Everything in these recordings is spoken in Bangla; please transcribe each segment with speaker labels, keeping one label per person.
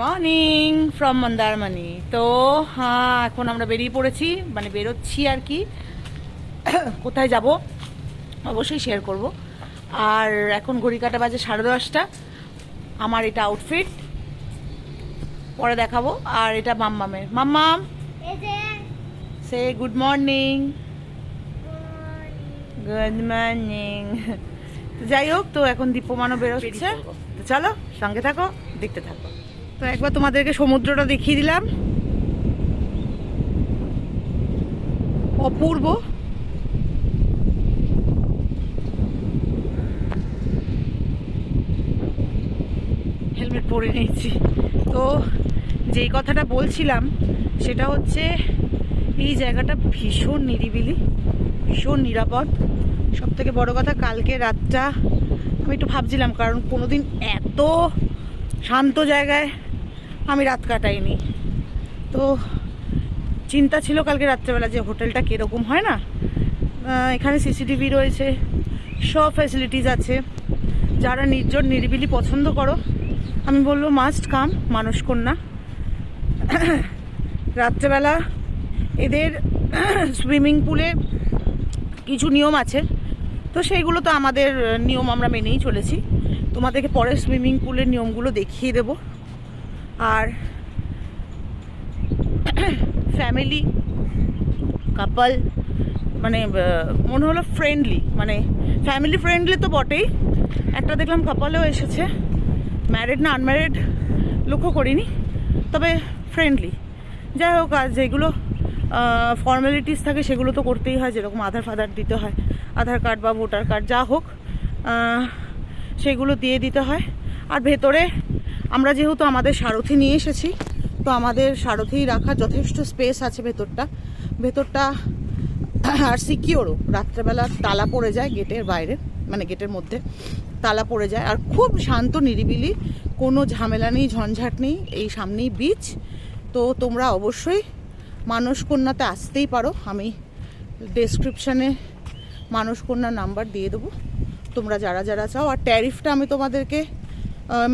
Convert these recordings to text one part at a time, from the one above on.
Speaker 1: মর্নিং ফ্রম মন্দারমানি তো হ্যাঁ এখন আমরা বেরিয়ে পড়েছি মানে বেরোচ্ছি আর কি। কোথায় যাব? অবশ্যই শেয়ার করব। আর এখন ঘড়ি কাটা বাজে সাড়ে দশটা। আমার এটা আউটফিট পরে দেখাবো। আর এটা মাম্মামের। মাম্মাম! সে গুড মর্নিং গুড মর্নিং যাই হোক তো এখন দীপ্যমানও বেরোচ্ছে। চলো সঙ্গে থাকো দেখতে থাকো। তো একবার তোমাদেরকে সমুদ্রটা দেখিয়ে দিলাম। অপূর্ব। হেলমেট পরে নিয়েছি। তো যেই কথাটা বলছিলাম, সেটা হচ্ছে এই জায়গাটা ভীষণ নিরিবিলি, ভীষণ নিরাপদ। সব থেকে বড়ো কথা, কালকে রাতটা আমি একটু ভাবছিলাম, কারণ কোনোদিন এত শান্ত জায়গায় আমি রাত কাটাইনি। তো চিন্তা ছিল কালকে রাত্রেবেলা যে হোটেলটা কীরকম হয় না? এখানে সিসিটিভি রয়েছে, সব ফ্যাসিলিটিস আছে। যারা নির্জন নিরিবিলি পছন্দ করো, আমি বলব মাস্ট কাম মানুষ কন্যা। রাত্রেবেলা এদের সুইমিং পুলে কিছু নিয়ম আছে। তো সেইগুলো তো আমাদের নিয়ম আমরা মেনেই চলেছি। তোমাদেরকে পরে সুইমিং পুলের নিয়মগুলো দেখিয়ে দেব। আর ফ্যামিলি কাপল মানে মনে হলো ফ্রেন্ডলি মানে ফ্যামিলি ফ্রেন্ডলি তো বটেই। একটা দেখলাম কাপলেও এসেছে। ম্যারিড না আনম্যারিড লক্ষ্য করিনি, তবে ফ্রেন্ডলি যাই হোক, আর যেগুলো ফর্মালিটিস থাকে সেগুলো তো করতেই হয়, যেরকম আধার ফাধার দিতে হয়, আধার কার্ড বা ভোটার কার্ড যা হোক। সেগুলো দিয়ে দিতে হয়। আর ভেতরে আমরা যেহেতু আমাদের সারথি নিয়ে এসেছি, তো আমাদের সারথি রাখার যথেষ্ট স্পেস আছে ভেতরটা। ভেতরটা আর সিকিওরও রাত্রেবেলা তালা পড়ে যায় গেটের বাইরে মানে গেটের মধ্যে তালা পড়ে যায়। আর খুব শান্ত, নিরিবিলি, কোনো ঝামেলা নেই, ঝঞ্ঝাট নেই, এই সামনেই বিচ তো তোমরা অবশ্যই মানস কন্যাতে আসতেই পারো। আমি ডেসক্রিপশানে মানস কন্যার নাম্বার দিয়ে দেবো। তোমরা যারা যারা চাও। আর ট্যারিফটা আমি তোমাদেরকে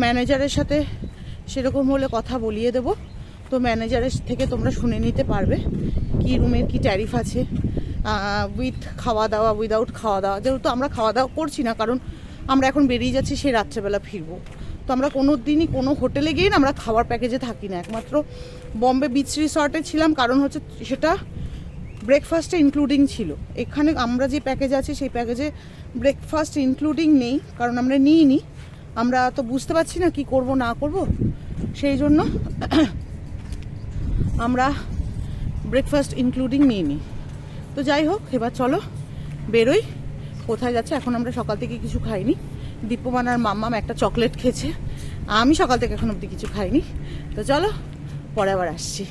Speaker 1: ম্যানেজারের সাথে সেরকম হলে কথা বলিয়ে দেবো। তো ম্যানেজারের থেকে তোমরা শুনে নিতে পারবে কি রুমের কি ট্যারিফ আছে উইথ খাওয়া দাওয়া উইদাউট খাওয়া দাওয়া যেহেতু আমরা খাওয়া দাওয়া করছি না, কারণ আমরা এখন বেরিয়ে যাচ্ছি সেই রাত্রেবেলা ফিরবো। তো আমরা কোনো দিনই কোনো হোটেলে গিয়ে না আমরা খাওয়ার প্যাকেজে থাকি না। একমাত্র বম্বে বিচ রিসর্টে ছিলাম, কারণ হচ্ছে সেটা ব্রেকফাস্টে ইনক্লুডিং ছিল। এখানে আমরা যে প্যাকেজ আছে, সেই প্যাকেজে ব্রেকফাস্ট ইনক্লুডিং নেই, কারণ আমরা নিই নি আমরা তো বুঝতে পারছি না কি করব, না করব। সেই জন্য আমরা ব্রেকফাস্ট ইনক্লুডিং নিইনি। তো যাই হোক, এবার চলো বেরোই। কোথায় যাচ্ছে? এখন আমরা সকাল থেকে কিছু খাইনি। দীপমান আর মাম্মাম একটা চকলেট খেয়েছে। আমি সকাল থেকে এখন অবধি কিছু খাইনি। তো চলো, পরে আবার আসছি।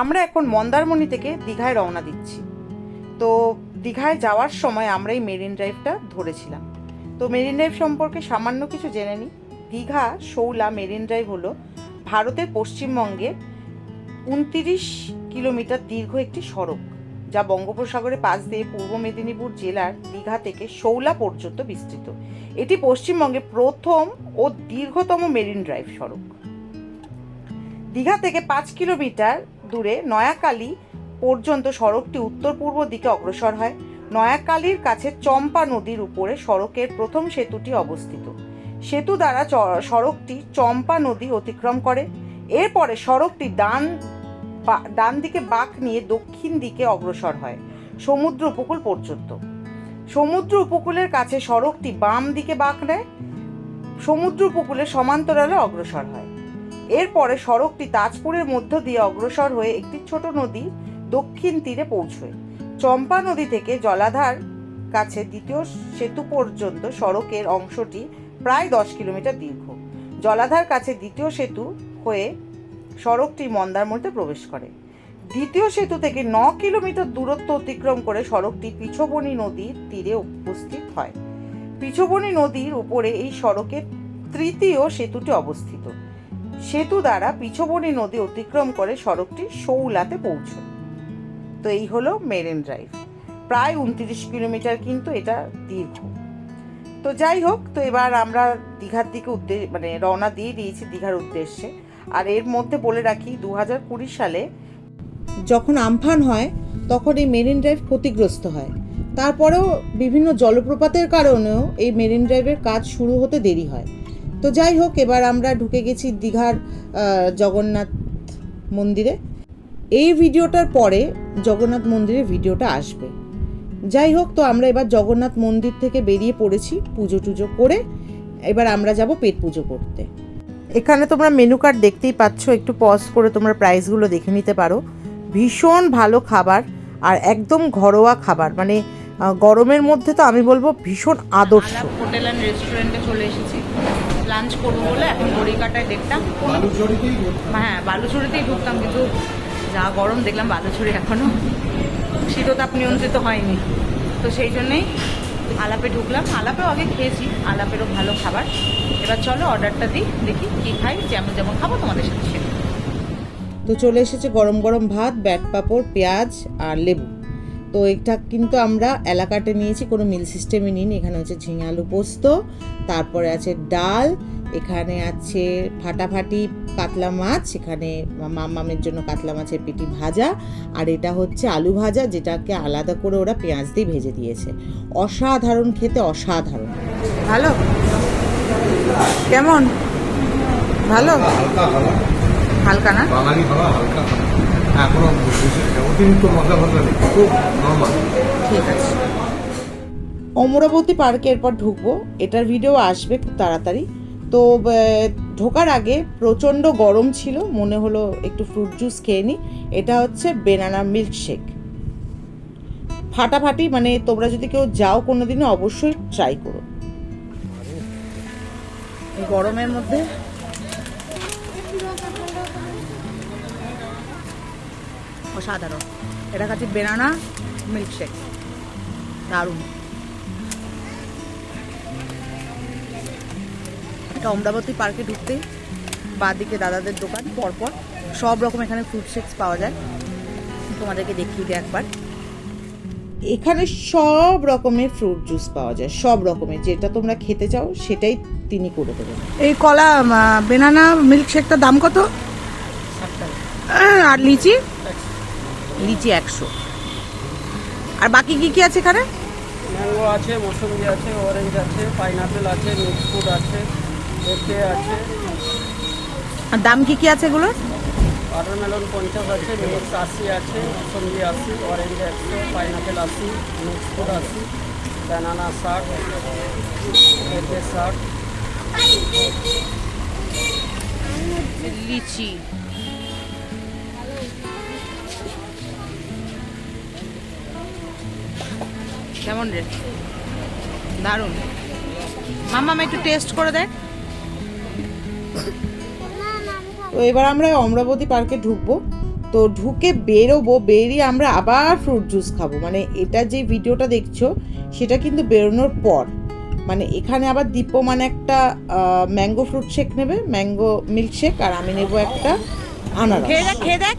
Speaker 1: আমরা এখন মন্দারমণি থেকে দীঘায় রওনা দিচ্ছি। তো দীঘায় যাওয়ার সময় আমরা এই মেরিন ড্রাইভটা ধরেছিলাম। তো মেরিন ড্রাইভ সম্পর্কে সামান্য কিছু জেনে নিই। দীঘা শৌলা মেরিন ড্রাইভ হলো ভারতের পশ্চিমবঙ্গে উনতিরিশ কিলোমিটার দীর্ঘ একটি সড়ক, যা বঙ্গোপসাগরের পাশ দিয়ে পূর্ব মেদিনীপুর জেলার দীঘা থেকে শৌলা পর্যন্ত বিস্তৃত। এটি পশ্চিমবঙ্গে প্রথম ও দীর্ঘতম মেরিন ড্রাইভ সড়ক। দীঘা থেকে পাঁচ কিলোমিটার দূরে নয়াকালী পর্যন্ত সড়কটি উত্তর পূর্ব দিকে অগ্রসর হয়। নয়াকালীর কাছে চম্পা নদীর উপরে সড়কের প্রথম সেতুটি অবস্থিত। সেতু দ্বারা সড়কটি চম্পা নদী অতিক্রম করে। এরপরে সড়কটি ডান ডান দিকে বাঁক নিয়ে দক্ষিণ দিকে অগ্রসর হয়, সমুদ্র উপকূল পর্যন্ত। সমুদ্র উপকূলের কাছে সড়কটি বাম দিকে বাঁক নেয়। সমুদ্র উপকূলের সমান্তরালে অগ্রসর হয়। এরপরে সড়কটি তাজপুরের মধ্য দিয়ে অগ্রসর হয়ে একটি ছোট নদী দক্ষিণ তীরে পৌঁছয়। চম্পা নদী থেকে জলাধার কাছে দ্বিতীয় সেতু পর্যন্ত সড়কের অংশটি প্রায় দশ কিলোমিটার দীর্ঘ। জলাধার কাছে দ্বিতীয় সেতু হয়ে সড়কটি মন্দারমণিতে প্রবেশ করে। দ্বিতীয় সেতু থেকে ন কিলোমিটার দূরত্ব অতিক্রম করে সড়কটি পিছবনি নদীর তীরে উপস্থিত হয়। পিছবনি নদীর উপরে এই সড়কের তৃতীয় সেতুটি অবস্থিত। সেতু দ্বারা পিছবনি নদী অতিক্রম করে সড়কটি শৌলাতে পৌঁছয় তো এই হলো মেরিন ড্রাইভ। প্রায় উনত্রিশ কিলোমিটার কিন্তু এটা দীর্ঘ। তো যাই হোক, তো এবার আমরা দীঘার দিকে উদ্দেশ্য মানে রওনা দিয়ে দিয়েছি দীঘার উদ্দেশ্যে।
Speaker 2: আর এর মধ্যে বলে রাখি দু হাজার কুড়ি সালে যখন আমফান হয়, তখন এই মেরিন ড্রাইভ ক্ষতিগ্রস্ত হয়। তারপরেও বিভিন্ন জলপ্রপাতের কারণেও এই মেরিন ড্রাইভের কাজ শুরু হতে দেরি হয়। তো যাই হোক, এবার আমরা ঢুকে গেছি দীঘার জগন্নাথ মন্দিরে। এই ভিডিওটার পরে জগন্নাথ মন্দিরের ভিডিওটা আসবে। যাই হোক, তো আমরা এবার জগন্নাথ মন্দির থেকে বেরিয়ে পড়েছি পুজো টুজো করে। এবার আমরা যাব পেট পুজো করতে। এখানে তোমরা মেনু কার্ড দেখতেই পাচ্ছ, একটু পজ করে তোমরা প্রাইসগুলো দেখে নিতে পারো। ভীষণ ভালো খাবার আর একদম ঘরোয়া খাবার মানে গরমের মধ্যে তো আমি বলব ভীষণ আদর্শ। হোটেল অ্যান্ড রেস্টুরেন্টে চলে এসেছি। লাঞ্চ করব বলে এখন ঘড়িকাটায় দেখতাম। হ্যাঁ বালুচুরিতেই ঢুকতাম কিন্তু যা গরম দেখলাম বালুচুরি এখনও শীততাপ নিয়ন্ত্রিত হয়নি। তো সেই জন্যেই আলাপে ঢুকলাম। আলাপেও আগে খেয়েছি আলাপেরও ভালো খাবার। এবার চলো অর্ডারটা দিই দেখি কী খাই যেমন যেমন খাব তোমাদের সাথে শেয়ার তো চলে এসেছে গরম গরম ভাত ব্যাট পাঁপড় পেঁয়াজ আর লেবু। তো এটা কিন্তু আমরা এলাকাতে নিয়েছি কোনো মিল সিস্টেমে নিইনি। এখানে হচ্ছে ঝিঙে আলু পোস্ত তারপরে আছে ডাল এখানে আছে ফাটাফাটি কাতলা মাছ এখানে মামামের জন্য কাতলা মাছের পেটি ভাজা আর এটা হচ্ছে আলু ভাজা যেটাকে আলাদা করে ওরা পেঁয়াজ দিয়ে ভেজে দিয়েছে। অসাধারণ খেতে অসাধারণ। ভালো? কেমন? ভালো?
Speaker 3: হালকা
Speaker 2: না?
Speaker 3: বাঙালি হালকা। এখনও অতিরিক্ত মশলা নেই খুব নর্মাল
Speaker 2: ঠিক আছে। অমরাবতী পার্কে এরপর ঢুকবো। এটার ভিডিও আসবে খুব তাড়াতাড়ি। তো ঢোকার আগে প্রচণ্ড গরম ছিল মনে হলো একটু ফ্রুট জুস খেয়ে নিই এটা হচ্ছে বেনানা মিল্কশেক ফাটাফাটি মানে তোমরা যদি কেউ যাও কোনো দিনও অবশ্যই ট্রাই করো। গরমের মধ্যে অসাধারণ। এটা খাচ্ছি বেনানা মিল্কশেক দারুণ। এটা অমরাবতী পার্কে ঢুকতেই বাঁদিকে দাদাদের দোকান পরপর সব রকম এখানে ফ্রুট শেকস পাওয়া যায়। তোমাদেরকে দেখিয়ে দিই একবার। এখানে সব রকমের ফ্রুট জুস পাওয়া যায় সব রকমের। যেটা তোমরা খেতে চাও সেটাই তিনি করে দেবেন।
Speaker 1: এই কলা বেনানা মিল্কশেকটার দাম কত? আর লিচি?
Speaker 2: লিচি একশো। আর বাকি কি কি আছে এখানে?
Speaker 4: ম্যাঙ্গো আছে মৌসুমি আছে অরেঞ্জ আছে পাইনাপেল আছে মিক্স ফ্রুট আছে এফে আছে।
Speaker 2: আর দাম কি কি আছে এগুলোর?
Speaker 4: ওয়াটারমেলন পঞ্চাশ আছে মিক্স আশি আছে মৌসুমি আশি অরেঞ্জ একশো পাইনাপেল আশি মিক্স ফ্রুট আশি ব্যানানা ষাট এফে ষাট।
Speaker 2: লিচি। কেমন রে? দারুণ। মাম্মা একটু টেস্ট করে দেখ। তো এবার আমরা অমরাবতী পার্কে ঢুকবো। তো ঢুকে বেরোবো বেরিয়ে আমরা আবার ফ্রুট জুস খাব। মানে এটা যে ভিডিওটা দেখছ সেটা কিন্তু বেরোনোর পর। মানে এখানে আবার দীপ্যমান একটা ম্যাঙ্গো ফ্রুট শেক নেবে। ম্যাঙ্গো মিল্ক শেক আর আমি নেব একটা আনারস। খেয়ে দেখ খেয়ে দেখ।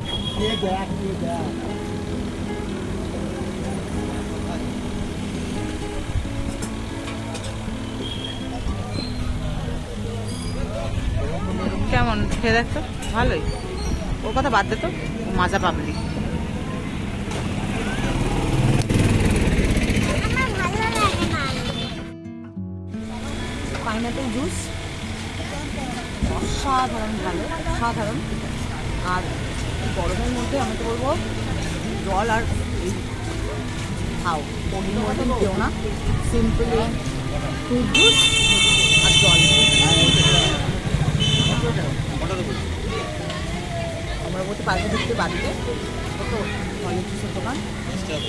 Speaker 2: কেমন? খেয়ে দেখ তো। ভালোই। ওর কথা বাদ দে তো। মাজা পাবলি পাইনাপেল জুস। অসাধারণ ভালো, অসাধারণ। আর গরমের মধ্যে আমি তো বলব, জল আর খাও। পনির মধ্যে কেউ না। সিম্পলি ফ্রুট জুস আর জল। পার্কে ঢুকতে বাড়িতে।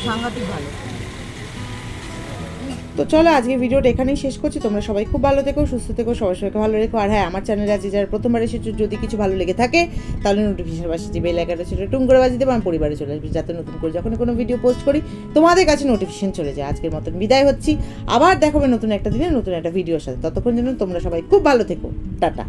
Speaker 2: সাংঘাতিক ভালো। তো চলো আজকে ভিডিওটা এখানেই শেষ করছি। তোমরা সবাই খুব ভালো থেকো, সুস্থ থেকো সবাই সবাইকে ভালো রেখো। আর হ্যাঁ আমার চ্যানেলে আজকে যারা প্রথমবার এসেছ, যদি কিছু ভালো লেগে থাকে, তাহলে নোটিফিকেশন পাশে যে বেল আইকনটা ছিল টুম করে বাজিয়ে দেবো আমার পরিবারে চলে আসবে। যাতে নতুন করে যখন কোনো ভিডিও পোস্ট করি, তোমাদের কাছে নোটিফিকেশন চলে যায়। আজকের মতন বিদায় হচ্ছি। আবার দেখাবে নতুন একটা দিনে, নতুন একটা ভিডিওর সাথে। ততক্ষণ জন্য তোমরা সবাই খুব ভালো থেকো। টাটা।